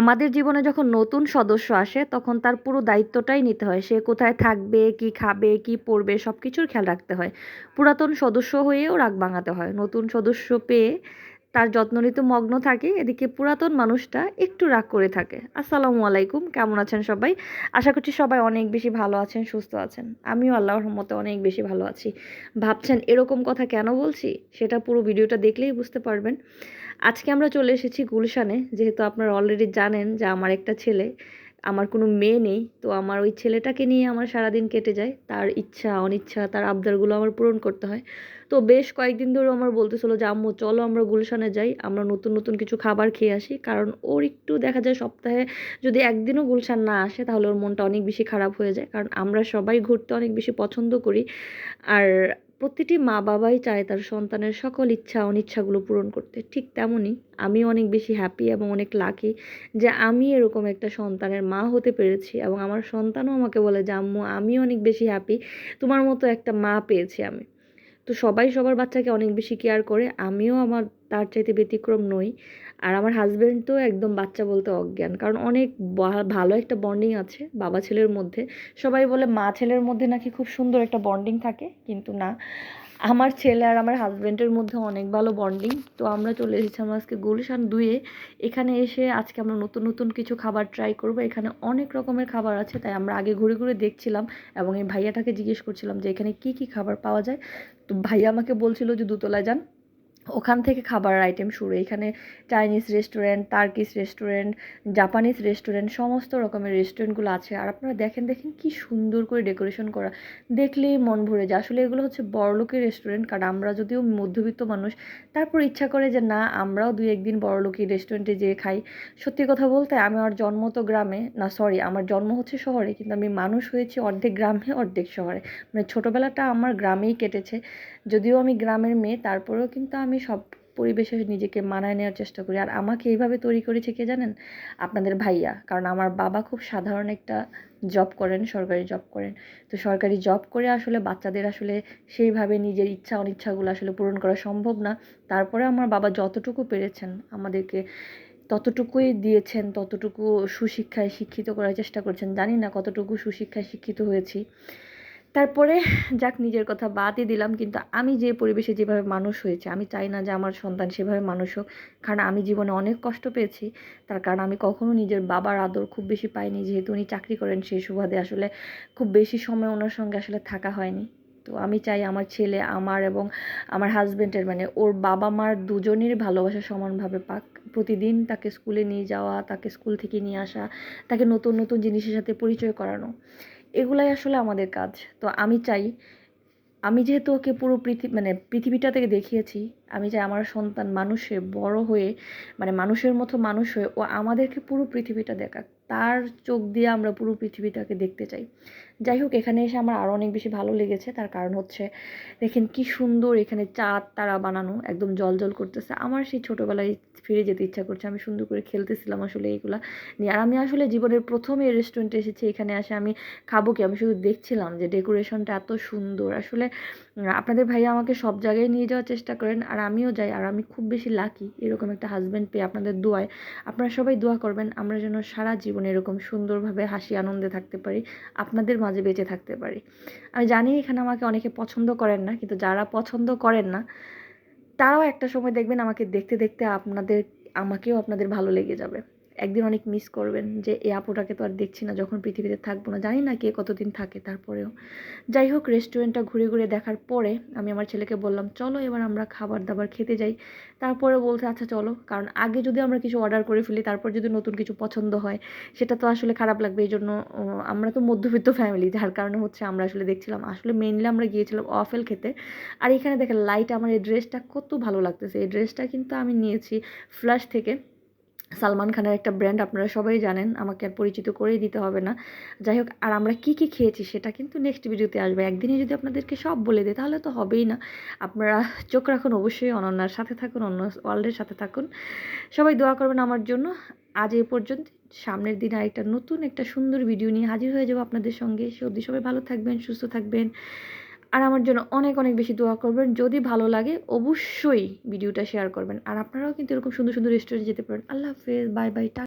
আমাদের জীবনে যখন নতুন সদস্য আসে, তখন তার পুরো দায়িত্বটাই নিতে হয়। সে কোথায় থাকবে, কি খাবে, কি পড়বে সব কিছুর খেয়াল রাখতে হয়। পুরাতন সদস্য হয়েও রাগ ভাঙাতে হয়। নতুন সদস্য পেয়ে তার যত্ন নিতে মগ্ন থাকে। এদিকে পুরাতন মানুষটা একটু রাগ করে থাকে। আসসালামু আলাইকুম, কেমন আছেন সবাই? আশা করছি সবাই অনেক বেশি ভালো আছেন, সুস্থ আছেন। আমিও আল্লাহর রহমতে অনেক বেশি ভালো আছি। ভাবছেন এরকম কথা কেন বলছি? সেটা পুরো ভিডিওটা দেখলেই বুঝতে পারবেন। আজকে আমরা চলে এসেছি গুলশানে। যেহেতু আপনারা অলরেডি জানেন যে আমার একটা ছেলে, আমার কোনো মেয়ে নেই, তো আমার ওই ছেলেটাকে নিয়ে আমার সারাদিন কেটে যায়। তার ইচ্ছা, অনিচ্ছা, তার আবদারগুলো আমার পূরণ করতে হয়। তো বেশ কয়েকদিন ধরে আমার বলতেছিল যে, আম্মু, চলো আমরা গুলশানে যাই, আমরা নতুন নতুন কিছু খাবার খেয়ে আসি। কারণ ওর একটু দেখা যায় সপ্তাহে যদি একদিনও গুলশান না আসে, তাহলে ওর মনটা অনেক বেশি খারাপ হয়ে যায়। কারণ আমরা সবাই ঘুরতে অনেক বেশি পছন্দ করি। আর প্রতিটি মা বাবাই চায় তার সন্তানের সকল ইচ্ছা অনিচ্ছাগুলো পূরণ করতে। ঠিক তেমনই আমি অনেক বেশি হ্যাপি এবং অনেক লাকি যে আমি এরকম একটা সন্তানের মা হতে পেরেছি এবং আমার সন্তানও আমাকে বলে যে আম্মু আমি অনেক বেশি হ্যাপি তোমার মতো একটা মা পেয়েছি আমি। তো সবাই সবার বাচ্চাকে অনেক বেশি কেয়ার করে। আমিও আমার, তার চাইতে ব্যতিক্রম নই। আর আমার হাজব্যান্ড তো একদম বাচ্চা বলতে অজ্ঞান। কারণ অনেক ভালো একটা বন্ডিং আছে বাবা ছেলের মধ্যে। সবাই বলে মা ছেলের মধ্যে নাকি খুব সুন্দর একটা বন্ডিং থাকে, কিন্তু না। আমার ছেলে আর আমার হাজব্যান্ডের মধ্যে অনেক ভালো বন্ডিং তো আমরা চলে এসেছি আমরা আজকে গুলশান দুয়ে। এখানে এসে আজকে আমরা নতুন নতুন কিছু খাবার ট্রাই করব। এখানে অনেক রকমের খাবার আছে, তাই আমরা আগে ঘুরে ঘুরে দেখছিলাম এবং এই ভাইয়াটাকে জিজ্ঞেস করছিলাম যে এখানে কি কি খাবার পাওয়া যায়? তো ভাইয়া আমাকে বলছিল যে দুতলায় যান। ওখান থেকে খাবারের আইটেম শুরু। এখানে Chinese restaurant Turkish restaurant Japanese restaurant সমস্ত রকমের রেস্টুরেন্টগুলো আছে। আর আপনারা দেখেন দেখেন কি সুন্দর করে ডেকোরেশন করা। দেখলেই মন ভরে যায়। আসলে এগুলো হচ্ছে বড়লোকের রেস্টুরেন্ট কারণ আমরা যদিও মধ্যবিত্ত মানুষ, তারপর ইচ্ছা করে যে না, আমরাও দুই একদিন বড়লোকের রেস্টুরেন্টে যেয়ে খাই। সত্যি কথা বলতে, আমি আমার জন্ম তো গ্রামে, না সরি আমার জন্ম হচ্ছে শহরে, কিন্তু আমি মানুষ হয়েছি অর্ধেক গ্রামে, অর্ধেক শহরে। মানে ছোটোবেলাটা আমার গ্রামেই কেটেছে। যদিও আমি গ্রামের মেয়ে, তারপরেও কিন্তু আমি সব পরিবেশে নিজেকে মানায় নেওয়ার চেষ্টা করি। আর আমাকে এইভাবে তৈরি করেছে কে জানেন? আপনাদের ভাইয়া। কারণ আমার বাবা খুব সাধারণ একটা জব করেন, সরকারি জব করেন। তো সরকারি জব করে আসলে বাচ্চাদের আসলে সেইভাবে নিজের ইচ্ছা, অনিচ্ছাগুলো আসলে পূরণ করা সম্ভব না। তারপরে আমার বাবা যতটুকু পেরেছেন আমাদেরকে ততটুকুই দিয়েছেন, ততটুকু সুশিক্ষায় শিক্ষিত করার চেষ্টা করেছেন। জানি না কতটুকু সুশিক্ষায় শিক্ষিত হয়েছি। তারপরে যাক, নিজের কথা বাদই দিলাম, কিন্তু আমি যে পরিবেশে যেভাবে মানুষ হয়েছে, আমি চাই না যে আমার সন্তান সেভাবে মানুষ হোক, কারণ আমি জীবনে অনেক কষ্ট পেয়েছি। তার কারণ আমি কখনো নিজের বাবার আদর খুব বেশি পাইনি, যেহেতু উনি চাকরি করেন সেই সুবাদে আসলে খুব বেশি সময় ওনার সঙ্গে আসলে থাকা হয়নি। তো আমি চাই আমার ছেলে, আমার এবং আমার হাজব্যান্ডের মানে ওর বাবা মার দুজনের ভালোবাসা সমানভাবে পাক। প্রতিদিন তাকে স্কুলে নিয়ে যাওয়া, তাকে স্কুল থেকে নিয়ে আসা, তাকে নতুন নতুন জিনিসের সাথে পরিচয় করানো। এগুলাই আসলে আমাদের কাজ। তো আমি চাই, আমি যেহেতু ওকে পুরো পৃথিবী মানে পৃথিবীটা থেকে দেখিয়েছি, আমি চাই আমার সন্তান মানুষে বড় হয়ে মানে মানুষের মতো মানুষ হয়ে ও আমাদেরকে পুরো পৃথিবীটা দেখাক। তার চোখ দিয়ে আমরা পুরো পৃথিবীটাকে দেখতে চাই। যাই হোক, এখানে এসে আমার আরও অনেক বেশি ভালো লেগেছে। তার কারণ হচ্ছে, দেখেন কি সুন্দর এখানে চাঁদ তারা বানানো, একদম জল জল করতেছে। আমার সেই ছোটোবেলায় ফিরে যেতে ইচ্ছা করছে। আমি সুন্দর করে খেলতেছিলাম আসলে এইগুলা নিয়ে। আর আমি আসলে জীবনের প্রথম এই রেস্টুরেন্টে এসেছি, এখানে আসে আমি খাব কি? আমি শুধু দেখছিলাম যে ডেকোরেশনটা এত সুন্দর। আসলে আপনাদের ভাইয়া আমাকে সব জায়গায় নিয়ে যাওয়ার চেষ্টা করেন, আর আমিও যাই, আর আমি খুব বেশি লাকি এরকম একটা হাজব্যান্ড পেয়ে আপনাদের দোয়ায়। আপনারা সবাই দোয়া করবেন, আমরা যেন সারা জীবনে এরকম সুন্দরভাবে হাসি, আনন্দে থাকতে পারি, আপনাদের মাঝে বেঁচে থাকতে পারি। আমি জানি এখানে আমাকে অনেকে পছন্দ করেন না, কিন্তু যারা পছন্দ করেন না, তারাও একটা সময় দেখবেন আমাকে দেখতে দেখতে আপনাদের, আমাকেও আপনাদের ভালো লেগে যাবে। একদিন অনেক মিস করবেন যে এই আপুটাকে তো আর দেখছি না, যখন পৃথিবীতে থাকব না। জানি না কে কতদিন থাকে তারপরেও। যাই হোক রেস্টুরেন্টটা ঘুরে ঘুরে দেখার পরে আমি আমার ছেলেকে বললাম, চলো এবার আমরা খাবার দাবার খেতে যাই। তারপরে বলতে আচ্ছা চলো। কারণ আগে যদি আমরা কিছু অর্ডার করে ফেলি, তারপর যদি নতুন কিছু পছন্দ হয়, সেটা তো আসলে খারাপ লাগবে। এই জন্য আমরা তো মধ্যবিত্ত ফ্যামিলি যার কারণে হচ্ছে আমরা আসলে দেখছিলাম। আসলে মেনলি আমরা গিয়েছিলাম অফেল খেতে। আর এখানে দেখেন লাইট আমার এই ড্রেসটা কত ভালো লাগতেছে। এই ড্রেসটা কিন্তু আমি নিয়েছি ফ্ল্যাশ থেকে। সালমান খানের একটা ব্র্যান্ড আপনারা সবাই জানেন, আমাকে আর পরিচিত করেই দিতে হবে না। যাই হোক, আর আমরা কী কী খেয়েছি সেটা কিন্তু নেক্সট ভিডিওতে আসবে। একদিনে যদি আপনাদেরকে সব বলে দিই তাহলে তো হবেই না। আপনারা চোখ রাখুন অবশ্যই অনন্যার সাথে থাকুন, অন্য ওয়ার্ল্ডের সাথে থাকুন। সবাই দোয়া করবেন আমার জন্য। আজ এ পর্যন্ত, সামনের দিনে আরেকটা নতুন একটা সুন্দর ভিডিও নিয়ে হাজির হয়ে যাব আপনাদের সঙ্গে। সে অবধি সবাই ভালো থাকবেন, সুস্থ থাকবেন। আর আমার জন্য অনেক অনেক বেশি দোয়া করবেন। যদি ভালো লাগে, অবশ্যই ভিডিওটা শেয়ার করবেন। আর আপনারাও কিন্তু এরকম সুন্দর সুন্দর রেস্টুরেন্টে যেতে পারেন। আল্লাহ হাফেজ। বাই বাই টা